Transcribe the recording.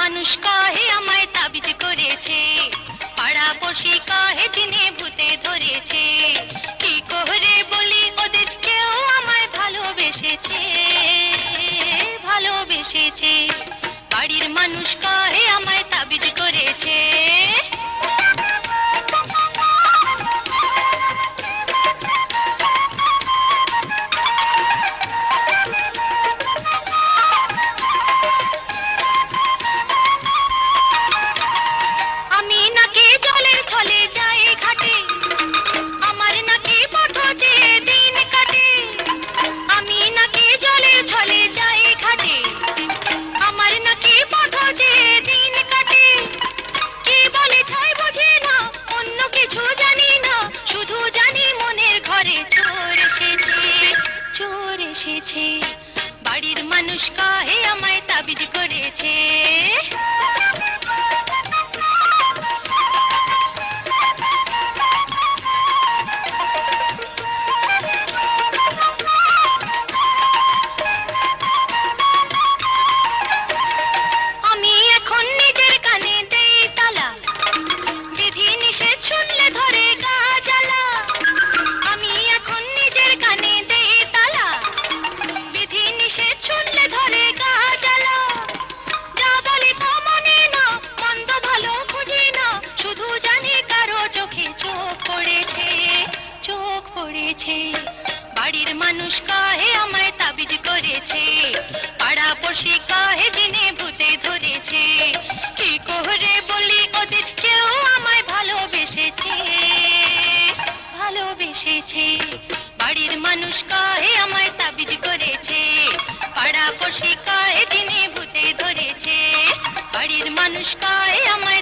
মানুষ কাহে আমায় তাবিজ করেছে। পাড়া পড়শি কাহে চিনে ভূতে ধরেছে। কি করে বলি ওদের কেউ আমায় ভালোবেসেছে ভালোবেসেছে। বাড়ির মানুষ কাহে এসেছে বাড়ির মানুষ কাহে আমায় তাবিজ করেছে। পড়েছে বাড়ির মানুষ কাহে, আমায় তাবিজ করেছে। পাড়া পড়শি কাহে, জিনে ভূতে ধরেছে। কি করে বলি, ওদের কেউ আমায় ভালোবেসেছে। ভালোবেসেছে। বাড়ির মানুষ কাহে, আমায় তাবিজ করেছে। পাড়া পড়শি কাহে, জিনে ভূতে ধরেছে। বাড়ির মানুষ কাহে, আমায়